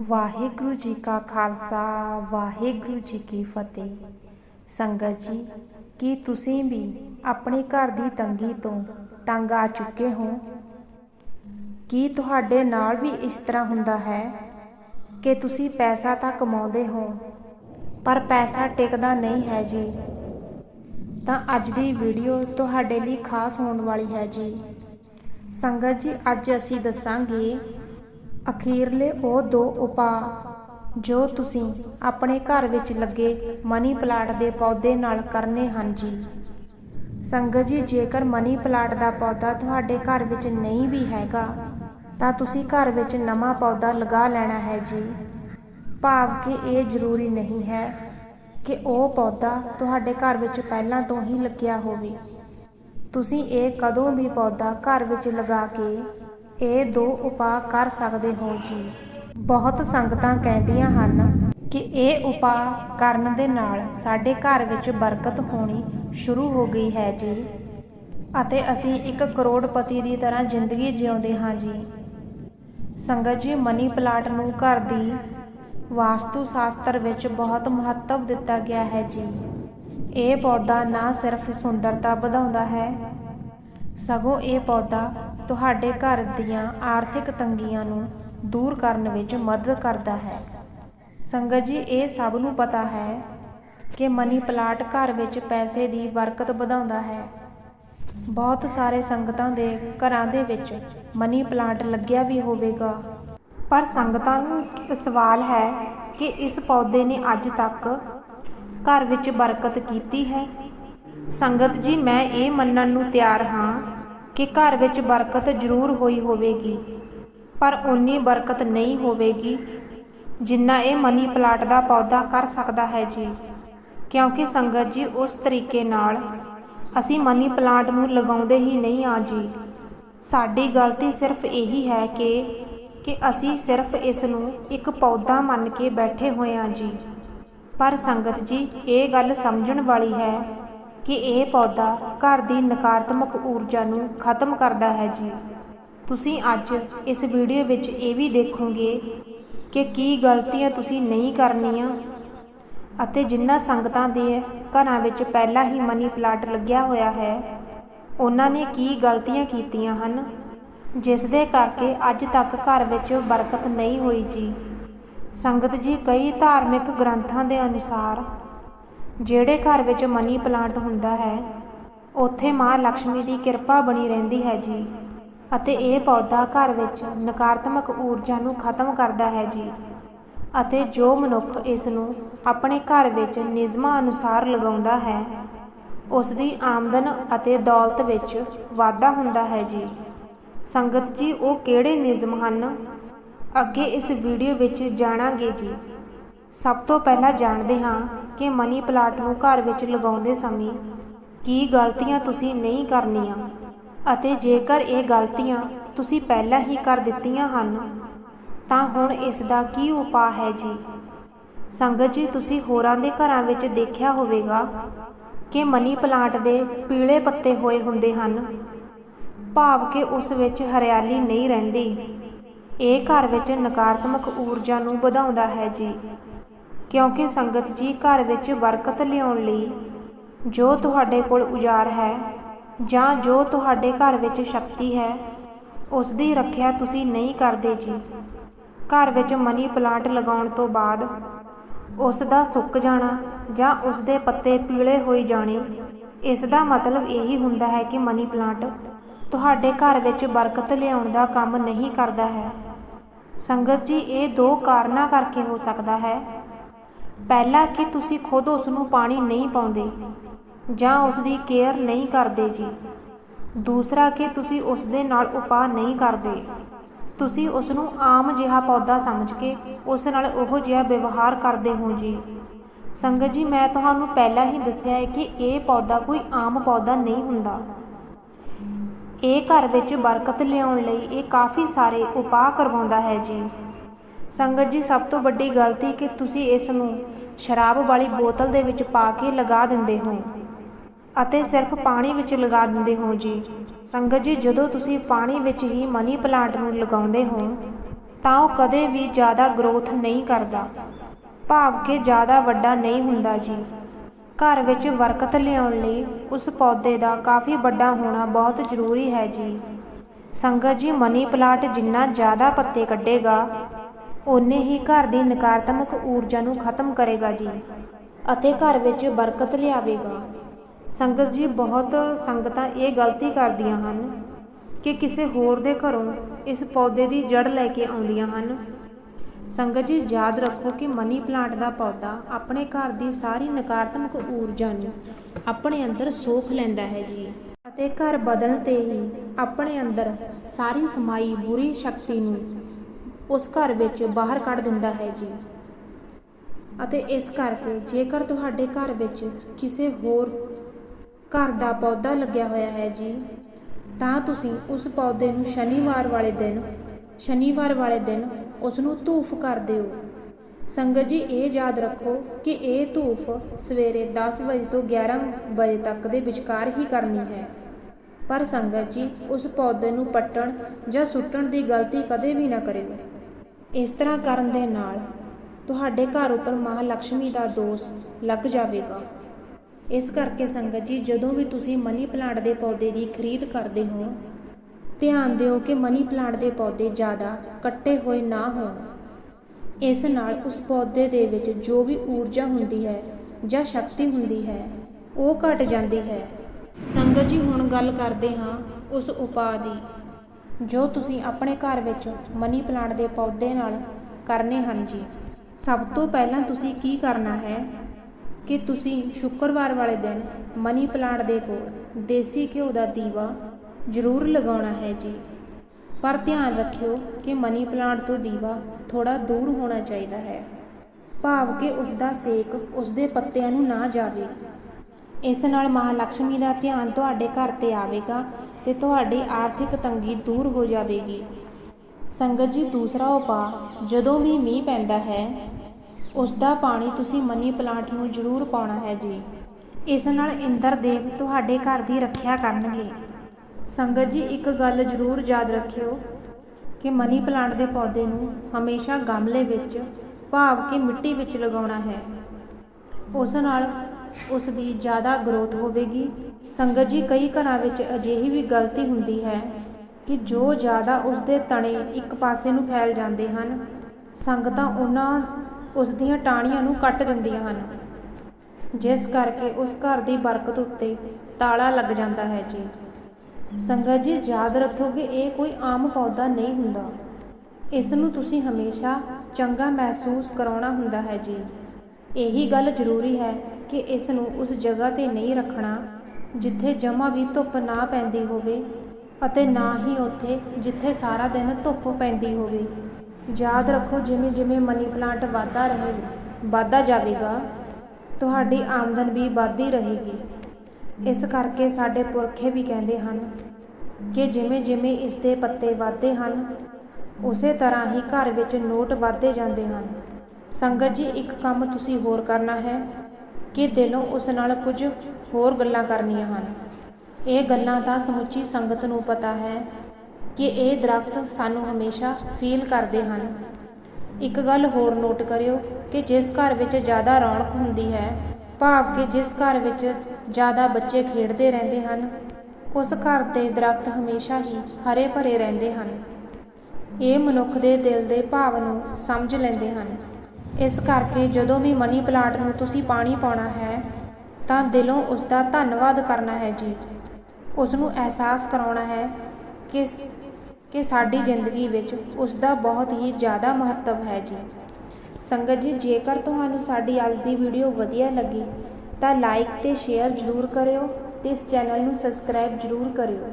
ਵਾਹਿਗੁਰੂ ਜੀ ਕਾ ਖਾਲਸਾ, ਵਾਹਿਗੁਰੂ ਜੀ ਕੀ ਫਤਿਹ। ਸੰਗਤ ਜੀ, ਕੀ ਤੁਸੀਂ ਵੀ ਆਪਣੇ ਘਰ ਦੀ ਤੰਗੀ ਤੋਂ ਤੰਗ ਆ ਚੁੱਕੇ ਹੋ? ਕੀ ਤੁਹਾਡੇ ਨਾਲ ਵੀ ਇਸ ਤਰ੍ਹਾਂ ਹੁੰਦਾ ਹੈ ਕਿ ਤੁਸੀਂ ਪੈਸਾ ਤਾਂ ਕਮਾਉਂਦੇ ਹੋ, ਪਰ ਪੈਸਾ ਟਿਕਦਾ ਨਹੀਂ ਹੈ ਜੀ? ਤਾਂ ਅੱਜ ਦੀ ਵੀਡੀਓ ਤੁਹਾਡੇ ਲਈ ਖਾਸ ਹੋਣ ਵਾਲੀ ਹੈ ਜੀ। ਸੰਗਤ ਜੀ, ਅੱਜ ਅਸੀਂ ਦੱਸਾਂਗੇ ਅਖੀਰਲੇ ਉਹ ਦੋ ਉਪਾਅ, ਜੋ ਤੁਸੀਂ ਆਪਣੇ ਘਰ ਵਿੱਚ ਲੱਗੇ ਮਨੀ ਪਲਾਂਟ ਦੇ ਪੌਦੇ ਨਾਲ ਕਰਨੇ ਹਨ ਜੀ। ਸੰਗਤ ਜੀ, ਜੇਕਰ ਮਨੀ ਪਲਾਂਟ ਦਾ ਪੌਦਾ ਤੁਹਾਡੇ ਘਰ ਵਿੱਚ ਨਹੀਂ ਵੀ ਹੈਗਾ, ਤਾਂ ਤੁਸੀਂ ਘਰ ਵਿੱਚ ਨਵਾਂ ਪੌਦਾ ਲਗਾ ਲੈਣਾ ਹੈ ਜੀ। ਭਾਵ ਕਿ ਇਹ ਜ਼ਰੂਰੀ ਨਹੀਂ ਹੈ ਕਿ ਉਹ ਪੌਦਾ ਤੁਹਾਡੇ ਘਰ ਵਿੱਚ ਪਹਿਲਾਂ ਤੋਂ ਹੀ ਲੱਗਿਆ ਹੋਵੇ। ਤੁਸੀਂ ਇਹ ਕਦੋਂ ਵੀ ਪੌਦਾ ਘਰ ਵਿੱਚ ਲਗਾ ਕੇ ਇਹ ਦੋ ਉਪਾਅ ਕਰ ਸਕਦੇ ਹੋ ਜੀ। ਬਹੁਤ ਸੰਗਤਾਂ ਕਹਿੰਦੀਆਂ ਹਨ ਕਿ ਇਹ ਉਪਾਅ ਕਰਨ ਦੇ ਨਾਲ ਸਾਡੇ ਘਰ ਵਿੱਚ ਬਰਕਤ ਹੋਣੀ ਸ਼ੁਰੂ ਹੋ ਗਈ ਹੈ ਜੀ। ਅਤੇ ਅਸੀਂ ਇੱਕ ਕਰੋੜਪਤੀ ਦੀ ਤਰ੍ਹਾਂ ਜ਼ਿੰਦਗੀ ਜਿਉਂਦੇ ਹਾਂ ਜੀ। ਸੰਗਤ ਜੀ, ਮਨੀ ਪਲਾਟ ਨੂੰ ਘਰ ਦੀ ਵਾਸਤੂ ਸ਼ਾਸਤਰ ਵਿੱਚ ਬਹੁਤ ਮਹੱਤਵ ਦਿੱਤਾ ਗਿਆ ਹੈ ਜੀ। ਇਹ ਪੌਦਾ ਨਾ ਸਿਰਫ ਸੁੰਦਰਤਾ ਵਧਾਉਂਦਾ ਹੈ, ਸਗੋਂ ਇਹ ਪੌਦਾ ਤੁਹਾਡੇ ਘਰ ਦੀਆਂ ਆਰਥਿਕ ਤੰਗੀਆਂ ਨੂੰ ਦੂਰ ਕਰਨ ਵਿੱਚ ਮਦਦ ਕਰਦਾ ਹੈ। ਸੰਗਤ ਜੀ, ਇਹ ਸਭ ਨੂੰ ਪਤਾ ਹੈ ਕਿ ਮਨੀ ਪਲਾਟ ਘਰ ਵਿੱਚ ਪੈਸੇ ਦੀ ਬਰਕਤ ਵਧਾਉਂਦਾ ਹੈ। ਬਹੁਤ ਸਾਰੇ ਸੰਗਤਾਂ ਦੇ ਘਰਾਂ ਦੇ ਵਿੱਚ ਮਨੀ ਪਲਾਂਟ ਲੱਗਿਆ ਵੀ ਹੋਵੇਗਾ। ਪਰ ਸੰਗਤਾਂ ਨੂੰ ਸਵਾਲ ਹੈ ਕਿ ਇਸ ਪੌਦੇ ਨੇ ਅੱਜ ਤੱਕ ਘਰ ਵਿੱਚ ਬਰਕਤ ਕੀਤੀ ਹੈ? ਸੰਗਤ ਜੀ, ਮੈਂ ਇਹ ਮੰਨਣ ਨੂੰ ਤਿਆਰ ਹਾਂ ਕਿ ਘਰ ਵਿੱਚ ਬਰਕਤ ਜ਼ਰੂਰ ਹੋਈ ਹੋਵੇਗੀ, ਪਰ ਉਨੀ ਬਰਕਤ ਨਹੀਂ ਹੋਵੇਗੀ ਜਿੰਨਾ ਇਹ ਮਨੀ ਪਲਾਟ ਦਾ ਪੌਦਾ ਕਰ ਸਕਦਾ ਹੈ ਜੀ। ਕਿਉਂਕਿ ਸੰਗਤ ਜੀ, ਉਸ ਤਰੀਕੇ ਨਾਲ ਅਸੀਂ ਮਨੀ ਪਲਾਂਟ ਨੂੰ ਲਗਾਉਂਦੇ ਹੀ ਨਹੀਂ ਆ ਜੀ। ਸਾਡੀ ਗਲਤੀ ਸਿਰਫ ਇਹੀ ਹੈ ਕਿ ਕਿ ਅਸੀਂ ਸਿਰਫ ਇਸ ਨੂੰ ਇੱਕ ਪੌਦਾ ਮੰਨ ਕੇ ਬੈਠੇ ਹੋਏ ਆ ਜੀ। ਪਰ ਸੰਗਤ ਜੀ, ਇਹ ਗੱਲ ਸਮਝਣ ਵਾਲੀ ਹੈ ਕਿ ਇਹ ਪੌਦਾ ਘਰ ਦੀ ਨਕਾਰਾਤਮਕ ਊਰਜਾ ਨੂੰ ਖਤਮ ਕਰਦਾ ਹੈ ਜੀ। ਤੁਸੀਂ ਅੱਜ ਇਸ ਵੀਡੀਓ ਵਿੱਚ ਇਹ ਵੀ ਦੇਖੋਗੇ ਕਿ ਕੀ ਗਲਤੀਆਂ ਤੁਸੀਂ ਨਹੀਂ ਕਰਨੀਆਂ ਅਤੇ ਜਿਨ੍ਹਾਂ ਸੰਗਤਾਂ ਦੇ ਘਰਾਂ ਵਿੱਚ ਪਹਿਲਾਂ ਹੀ ਮਨੀ ਪਲਾਟ ਲੱਗਿਆ ਹੋਇਆ ਹੈ, ਉਹਨਾਂ ਨੇ ਕੀ ਗਲਤੀਆਂ ਕੀਤੀਆਂ ਹਨ, ਜਿਸ ਦੇ ਕਰਕੇ ਅੱਜ ਤੱਕ ਘਰ ਵਿੱਚ ਬਰਕਤ ਨਹੀਂ ਹੋਈ ਜੀ। ਸੰਗਤ ਜੀ ਕਈ ਧਾਰਮਿਕ ਗ੍ਰੰਥਾਂ ਦੇ ਅਨੁਸਾਰ ਜਿਹੜੇ ਘਰ ਵਿੱਚ ਮਨੀ ਪਲਾਂਟ ਹੁੰਦਾ ਹੈ, ਉੱਥੇ ਮਾਂ ਲక్ష్ਮੀ ਦੀ ਕਿਰਪਾ ਬਣੀ ਰਹਿੰਦੀ ਹੈ ਜੀ ਅਤੇ ਇਹ ਪੌਦਾ ਘਰ ਵਿੱਚ ਨਕਾਰਾਤਮਕ ਊਰਜਾ ਨੂੰ ਖਤਮ ਕਰਦਾ ਹੈ ਜੀ ਅਤੇ ਜੋ ਮਨੁੱਖ ਇਸ ਨੂੰ ਆਪਣੇ ਘਰ ਵਿੱਚ ਨਿਯਮਾਂ ਅਨੁਸਾਰ ਲਗਾਉਂਦਾ ਹੈ, ਉਸ ਦੀ ਆਮਦਨ ਅਤੇ ਦੌਲਤ ਵਿੱਚ ਵਾਧਾ ਹੁੰਦਾ ਹੈ ਜੀ। ਸੰਗਤ ਜੀ, ਉਹ ਕਿਹੜੇ ਨਿਯਮ ਹਨ? ਅੱਗੇ ਇਸ ਵੀਡੀਓ ਵਿੱਚ ਜਾਣਾਂਗੇ ਜੀ। ਸਭ ਤੋਂ ਪਹਿਲਾਂ ਜਾਣਦੇ ਹਾਂ ਕਿ ਮਨੀ ਪਲਾਟ ਨੂੰ ਘਰ ਵਿੱਚ ਲਗਾਉਂਦੇ ਸਮੇਂ ਕੀ ਗਲਤੀਆਂ ਤੁਸੀਂ ਨਹੀਂ ਕਰਨੀਆਂ ਅਤੇ ਜੇਕਰ ਇਹ ਗਲਤੀਆਂ ਤੁਸੀਂ ਪਹਿਲਾਂ ਹੀ ਕਰ ਦਿੱਤੀਆਂ ਹਨ, ਤਾਂ ਹੁਣ ਇਸ ਦਾ ਕੀ ਉਪਾਅ ਹੈ ਜੀ? ਸੰਗਤ ਜੀ, ਤੁਸੀਂ ਹੋਰਾਂ ਦੇ ਘਰਾਂ ਵਿੱਚ ਦੇਖਿਆ ਹੋਵੇਗਾ ਕਿ ਮਨੀ ਪਲਾਂਟ ਦੇ ਪੀਲੇ ਪੱਤੇ ਹੋਏ ਹੁੰਦੇ ਹਨ। ਭਾਵ ਕਿ ਉਸ ਵਿੱਚ ਹਰਿਆਲੀ ਨਹੀਂ ਰਹਿੰਦੀ। ਇਹ ਘਰ ਵਿੱਚ ਨਕਾਰਾਤਮਕ ਊਰਜਾ ਨੂੰ ਵਧਾਉਂਦਾ ਹੈ ਜੀ। ਕਿਉਂਕਿ ਸੰਗਤ ਜੀ ਘਰ ਵਿੱਚ ਬਰਕਤ ਲਿਆਉਣ ਲਈ ਜੋ ਤੁਹਾਡੇ ਕੋਲ ਉਜਾਰ ਹੈ ਜਾਂ ਜੋ ਤੁਹਾਡੇ ਘਰ ਵਿੱਚ ਸ਼ਕਤੀ ਹੈ ਉਸ ਦੀ ਰੱਖਿਆ ਤੁਸੀਂ ਨਹੀਂ ਕਰਦੇ ਜੀ। ਘਰ ਵਿੱਚ ਮਨੀ ਪਲਾਂਟ ਲਗਾਉਣ ਤੋਂ ਬਾਅਦ ਉਸ ਦਾ ਸੁੱਕ ਜਾਣਾ ਜਾਂ ਉਸ ਦੇ ਪੱਤੇ ਪੀਲੇ ਹੋਈ ਜਾਣੇ, ਇਸ ਦਾ ਮਤਲਬ ਇਹੀ ਹੁੰਦਾ ਹੈ ਕਿ ਮਨੀ ਪਲਾਂਟ ਤੁਹਾਡੇ ਘਰ ਵਿੱਚ ਬਰਕਤ ਲਿਆਉਣ ਦਾ ਕੰਮ ਨਹੀਂ ਕਰਦਾ ਹੈ। ਸੰਗਤ ਜੀ, ਇਹ ਦੋ ਕਾਰਨਾਂ ਕਰਕੇ ਹੋ ਸਕਦਾ ਹੈ। ਪਹਿਲਾ ਕਿ ਤੁਸੀਂ ਖੁਦ ਉਸ ਨੂੰ ਪਾਣੀ ਨਹੀਂ ਪਾਉਂਦੇ ਜਾਂ ਉਸ ਦੀ ਕੇਅਰ ਨਹੀਂ ਕਰਦੇ ਜੀ। ਦੂਸਰਾ ਕਿ ਤੁਸੀਂ ਉਸ ਦੇ ਨਾਲ ਉਪਾਅ ਨਹੀਂ ਕਰਦੇ। ਤੁਸੀਂ ਉਸ ਨੂੰ ਆਮ ਜਿਹਾ ਪੌਦਾ ਸਮਝ ਕੇ ਉਸ ਨਾਲ ਉਹੋ ਜਿਹਾ ਵਿਵਹਾਰ ਕਰਦੇ ਹੋ ਜੀ। ਸੰਗਤ ਜੀ, ਮੈਂ ਤੁਹਾਨੂੰ ਪਹਿਲਾਂ ਹੀ ਦੱਸਿਆ ਹੈ ਕਿ ਇਹ ਪੌਦਾ ਕੋਈ ਆਮ ਪੌਦਾ ਨਹੀਂ ਹੁੰਦਾ। ਇਹ ਘਰ ਵਿੱਚ ਬਰਕਤ ਲਿਆਉਣ ਲਈ ਇਹ ਕਾਫੀ ਸਾਰੇ ਉਪਾਅ ਕਰਵਾਉਂਦਾ ਹੈ ਜੀ। ਸੰਗਤ ਜੀ, ਸਭ ਤੋਂ ਵੱਡੀ ਗਲਤੀ ਕਿ ਤੁਸੀਂ ਇਸ ਨੂੰ ਸ਼ਰਾਬ ਵਾਲੀ ਬੋਤਲ ਦੇ ਵਿੱਚ ਪਾ ਕੇ ਲਗਾ ਦਿੰਦੇ ਹੋ ਅਤੇ ਸਿਰਫ ਪਾਣੀ ਵਿੱਚ ਲਗਾ ਦਿੰਦੇ ਹੋ ਜੀ। ਸੰਗਤ ਜੀ, ਜਦੋਂ ਤੁਸੀਂ ਪਾਣੀ ਵਿੱਚ ਹੀ ਮਨੀ ਪਲਾਂਟ ਨੂੰ ਲਗਾਉਂਦੇ ਹੋ, ਤਾਂ ਉਹ ਕਦੇ ਵੀ ਜ਼ਿਆਦਾ ਗਰੋਥ ਨਹੀਂ ਕਰਦਾ। ਭਾਵ ਕਿ ਜ਼ਿਆਦਾ ਵੱਡਾ ਨਹੀਂ ਹੁੰਦਾ ਜੀ। ਘਰ ਵਿੱਚ ਬਰਕਤ ਲਿਆਉਣ ਲਈ ਉਸ ਪੌਦੇ ਦਾ ਕਾਫੀ ਵੱਡਾ ਹੋਣਾ ਬਹੁਤ ਜ਼ਰੂਰੀ ਹੈ ਜੀ। ਸੰਗਤ ਜੀ, ਮਨੀ ਪਲਾਂਟ ਜਿੰਨਾ ਜ਼ਿਆਦਾ ਪੱਤੇ ਕੱਢੇਗਾ ਓਨੇ ਹੀ ਘਰ ਦੀ ਨਕਾਰਾਤਮਕ ਊਰਜਾ ਨੂੰ ਖਤਮ ਕਰੇਗਾ ਜੀ ਅਤੇ ਘਰ ਵਿੱਚ ਬਰਕਤ ਲਿਆਵੇਗਾ। ਸੰਗਤ ਜੀ, ਬਹੁਤ ਸੰਗਤਾਂ ਇਹ ਗਲਤੀ ਕਰਦੀਆਂ ਹਨ ਕਿ ਕਿਸੇ ਹੋਰ ਦੇ ਘਰੋਂ ਇਸ ਪੌਦੇ ਦੀ ਜੜ ਲੈ ਕੇ ਆਉਂਦੀਆਂ ਹਨ। ਸੰਗਤ ਜੀ, ਯਾਦ ਰੱਖੋ ਕਿ ਮਨੀ ਪਲਾਂਟ ਦਾ ਪੌਦਾ ਆਪਣੇ ਘਰ ਦੀ ਸਾਰੀ ਨਕਾਰਾਤਮਕ ਊਰਜਾ ਨੂੰ ਆਪਣੇ ਅੰਦਰ ਸੋਖ ਲੈਂਦਾ ਹੈ ਜੀ ਅਤੇ ਘਰ ਬਦਲਣ ਤੇ ਹੀ ਆਪਣੇ ਅੰਦਰ ਸਾਰੀ ਸਮਾਈ ਬੁਰੀ ਸ਼ਕਤੀ ਨੂੰ ਉਸ ਘਰ ਵਿੱਚ ਬਾਹਰ ਕੱਢ ਦਿੰਦਾ ਹੈ ਜੀ। ਅਤੇ ਇਸ ਕਰਕੇ ਜੇਕਰ ਤੁਹਾਡੇ ਘਰ ਵਿੱਚ ਕਿਸੇ ਹੋਰ ਘਰ ਦਾ ਪੌਦਾ ਲੱਗਿਆ ਹੋਇਆ ਹੈ ਜੀ, ਤਾਂ ਤੁਸੀਂ ਉਸ ਪੌਦੇ ਨੂੰ ਸ਼ਨੀਵਾਰ ਵਾਲੇ ਦਿਨ, ਸ਼ਨੀਵਾਰ ਵਾਲੇ ਦਿਨ ਉਸ ਨੂੰ ਧੂਫ ਕਰ ਦਿਓ। ਸੰਗਤ ਜੀ, ਇਹ ਯਾਦ ਰੱਖੋ ਕਿ ਇਹ ਧੂਫ ਸਵੇਰੇ 10 ਵਜੇ ਤੋਂ 11 ਵਜੇ ਤੱਕ ਦੇ ਵਿਚਕਾਰ ਹੀ ਕਰਨੀ ਹੈ। ਪਰ ਸੰਗਤ ਜੀ, ਉਸ ਪੌਦੇ ਨੂੰ ਪੱਟਣ ਜਾਂ ਸੁੱਟਣ ਦੀ ਗਲਤੀ ਕਦੇ ਵੀ ਨਾ ਕਰਿਓ। ਇਸ ਤਰ੍ਹਾਂ ਕਰਨ ਦੇ ਨਾਲ ਤੁਹਾਡੇ ਘਰ ਉੱਪਰ ਮਹਾਲక్ష్ਮੀ ਦਾ ਦੋਸ਼ ਲੱਗ ਜਾਵੇਗਾ। ਇਸ ਕਰਕੇ ਸੰਗਤ ਜੀ, ਜਦੋਂ ਵੀ ਤੁਸੀਂ ਮਨੀ ਪਲਾਂਟ ਦੇ ਪੌਦੇ ਦੀ ਖਰੀਦ ਕਰਦੇ ਹੋ, ਧਿਆਨ ਦਿਓ ਕਿ ਮਨੀ ਪਲਾਂਟ ਦੇ ਪੌਦੇ ਜ਼ਿਆਦਾ ਕੱਟੇ ਹੋਏ ਨਾ ਹੋਣ। ਇਸ ਨਾਲ ਉਸ ਪੌਦੇ ਦੇ ਵਿੱਚ ਜੋ ਵੀ ਊਰਜਾ ਹੁੰਦੀ ਹੈ ਜਾਂ ਸ਼ਕਤੀ ਹੁੰਦੀ ਹੈ, ਉਹ ਘਟ ਜਾਂਦੀ ਹੈ। ਸੰਗਤ ਜੀ, ਹੁਣ ਗੱਲ ਕਰਦੇ ਹਾਂ ਉਸ ਉਪਾਅ ਦੀ। ਜੋ ਤੁਸੀਂ ਆਪਣੇ ਘਰ ਵਿੱਚ ਮਨੀ ਪਲਾਂਟ ਦੇ ਪੌਦੇ ਨਾਲ ਕਰਨੇ ਹਨ ਜੀ। ਸਭ ਤੋਂ ਪਹਿਲਾਂ ਤੁਸੀਂ ਕੀ ਕਰਨਾ ਹੈ ਕਿ ਤੁਸੀਂ ਸ਼ੁੱਕਰਵਾਰ ਵਾਲੇ ਦਿਨ ਮਨੀ ਪਲਾਂਟ ਦੇ ਕੋਲ ਦੇਸੀ ਘਿਓ ਦਾ ਦੀਵਾ ਜ਼ਰੂਰ ਲਗਾਉਣਾ ਹੈ ਜੀ। ਪਰ ਧਿਆਨ ਰੱਖਿਓ ਕਿ ਮਨੀ ਪਲਾਂਟ ਤੋਂ ਦੀਵਾ ਥੋੜਾ ਦੂਰ ਹੋਣਾ ਚਾਹੀਦਾ ਹੈ। ਭਾਵ ਕਿ ਉਸ ਦਾ ਸੇਕ ਉਸ ਦੇ ਪੱਤਿਆਂ ਨੂੰ ਨਾ ਜਾਵੇ। ਇਸ ਨਾਲ ਮਹਾਲక్ష్ਮੀ ਦਾ ਧਿਆਨ ਤੁਹਾਡੇ ਘਰ ਤੇ ਆਵੇਗਾ ਤੇ ਤੁਹਾਡੀ ਆਰਥਿਕ ਤੰਗੀ ਦੂਰ ਹੋ ਜਾਵੇਗੀ। ਸੰਗਤ ਜੀ, ਦੂਸਰਾ ਉਪਾਅ, ਜਦੋਂ ਵੀ ਮੀਂਹ ਪੈਂਦਾ ਹੈ ਉਸ ਦਾ ਪਾਣੀ ਤੁਸੀਂ ਮਨੀ ਪਲਾਂਟ ਨੂੰ ਜ਼ਰੂਰ ਪਾਉਣਾ ਹੈ ਜੀ। ਇਸ ਨਾਲ ਇੰਦਰ ਦੇਵ ਤੁਹਾਡੇ ਘਰ ਦੀ ਰੱਖਿਆ ਕਰਨਗੇ। ਸੰਗਤ ਜੀ, ਇੱਕ ਗੱਲ ਜ਼ਰੂਰ ਯਾਦ ਰੱਖਿਓ ਕਿ ਮਨੀ ਪਲਾਂਟ ਦੇ ਪੌਦੇ ਨੂੰ ਹਮੇਸ਼ਾ ਗਮਲੇ ਵਿੱਚ ਭਾਵ ਕਿ ਮਿੱਟੀ ਵਿੱਚ ਲਗਾਉਣਾ ਹੈ। ਉਸ ਨਾਲ ਉਸ ਦੀ ਜ਼ਿਆਦਾ ਗਰੋਥ ਹੋਵੇਗੀ ਸੰਗਤ ਜੀ, ਕਈ ਘਰਾਂ ਵਿੱਚ ਅਜਿਹੀ ਵੀ ਗਲਤੀ ਹੁੰਦੀ ਹੈ ਕਿ ਜੋ ਜ਼ਿਆਦਾ ਉਸ ਦੇ ਤਣੇ ਇੱਕ ਪਾਸੇ ਨੂੰ ਫੈਲ ਜਾਂਦੇ ਹਨ, ਸੰਗਤਾਂ ਉਹਨਾਂ ਉਸ ਦੀਆਂ ਟਾਹਣੀਆਂ ਨੂੰ ਕੱਟ ਦਿੰਦੀਆਂ ਹਨ। ਜਿਸ ਕਰਕੇ ਉਸ ਘਰ ਦੀ ਬਰਕਤ ਉੱਤੇ ਤਾਲਾ ਲੱਗ ਜਾਂਦਾ ਹੈ ਜੀ। ਸੰਗਤ ਜੀ, ਯਾਦ ਰੱਖੋ ਕਿ ਇਹ ਕੋਈ ਆਮ ਪੌਦਾ ਨਹੀਂ ਹੁੰਦਾ। ਇਸ ਨੂੰ ਤੁਸੀਂ ਹਮੇਸ਼ਾ ਚੰਗਾ ਮਹਿਸੂਸ ਕਰਾਉਣਾ ਹੁੰਦਾ ਹੈ ਜੀ। ਇਹੀ ਗੱਲ ਜ਼ਰੂਰੀ ਹੈ ਕਿ ਇਸ ਨੂੰ ਉਸ ਜਗ੍ਹਾ ਤੇ ਨਹੀਂ ਰੱਖਣਾ ਜਿੱਥੇ ਜਮਾ ਵੀ ਧੁੱਪ ਨਾ ਪੈਂਦੀ ਹੋਵੇ ਅਤੇ ਨਾ ਹੀ ਉੱਥੇ ਜਿੱਥੇ ਸਾਰਾ ਦਿਨ ਧੁੱਪ ਪੈਂਦੀ ਹੋਵੇ। ਯਾਦ ਰੱਖੋ, ਜਿਵੇਂ ਜਿਵੇਂ ਮਨੀ ਪਲਾਂਟ ਵਧਦਾ ਰਹੇ, ਵਧਦਾ ਜਾਵੇਗਾ, ਤੁਹਾਡੀ ਆਮਦਨ ਵੀ ਵਧਦੀ ਰਹੇਗੀ। ਇਸ ਕਰਕੇ ਸਾਡੇ ਪੁਰਖੇ ਵੀ ਕਹਿੰਦੇ ਹਨ ਕਿ ਜਿਵੇਂ ਜਿਵੇਂ ਇਸ ਦੇ ਪੱਤੇ ਵਧਦੇ ਹਨ, ਉਸੇ ਤਰ੍ਹਾਂ ਹੀ ਘਰ ਵਿੱਚ ਨੋਟ ਵਧਦੇ ਜਾਂਦੇ ਹਨ। ਸੰਗਤ ਜੀ, ਇੱਕ ਕੰਮ ਤੁਸੀਂ ਹੋਰ ਕਰਨਾ ਹੈ ਕਿ ਦਿਲੋਂ ਉਸ ਨਾਲ ਕੁਝ ਹੋਰ ਗੱਲਾਂ ਕਰਨੀਆਂ ਹਨ। ਇਹ ਗੱਲਾਂ ਤਾਂ ਸਮੁੱਚੀ ਸੰਗਤ ਨੂੰ ਪਤਾ ਹੈ ਕਿ ਇਹ ਦਰਖਤ ਸਾਨੂੰ ਹਮੇਸ਼ਾ ਫੀਲ ਕਰਦੇ ਹਨ। ਇੱਕ ਗੱਲ ਹੋਰ ਨੋਟ ਕਰਿਓ ਕਿ ਜਿਸ ਘਰ ਵਿੱਚ ਜ਼ਿਆਦਾ ਰੌਣਕ ਹੁੰਦੀ ਹੈ, ਭਾਵ ਕਿ ਜਿਸ ਘਰ ਵਿੱਚ ਜ਼ਿਆਦਾ ਬੱਚੇ ਖੇਡਦੇ ਰਹਿੰਦੇ ਹਨ, ਉਸ ਘਰ ਦੇ ਦਰਖਤ ਹਮੇਸ਼ਾ ਹੀ ਹਰੇ ਭਰੇ ਰਹਿੰਦੇ ਹਨ। ਇਹ ਮਨੁੱਖ ਦੇ ਦਿਲ ਦੇ ਭਾਵ ਨੂੰ ਸਮਝ ਲੈਂਦੇ ਹਨ। ਇਸ ਕਰਕੇ ਜਦੋਂ ਵੀ ਮਨੀ ਪਲਾਂਟ ਨੂੰ ਤੁਸੀਂ ਪਾਣੀ ਪਾਉਣਾ ਹੈ ਤਾਂ ਦਿਲੋਂ ਉਸ ਦਾ ਧੰਨਵਾਦ ਕਰਨਾ ਹੈ ਜੀ। ਉਸ ਨੂੰ ਅਹਿਸਾਸ ਕਰਾਉਣਾ ਹੈ ਕਿ ਕਿ ਸਾਡੀ ਜ਼ਿੰਦਗੀ ਵਿੱਚ ਉਸ ਦਾ ਬਹੁਤ ਹੀ ਜ਼ਿਆਦਾ ਮਹੱਤਵ ਹੈ ਜੀ। ਸੰਗਤ ਜੀ, ਜੇਕਰ ਤੁਹਾਨੂੰ ਸਾਡੀ ਅੱਜ ਦੀ ਵੀਡੀਓ ਵਧੀਆ ਲੱਗੀ, ਤਾਂ ਲਾਈਕ ਤੇ ਸ਼ੇਅਰ ਜ਼ਰੂਰ ਕਰਿਓ ਤੇ ਇਸ ਚੈਨਲ ਨੂੰ ਸਬਸਕ੍ਰਾਈਬ ਜ਼ਰੂਰ ਕਰਿਓ।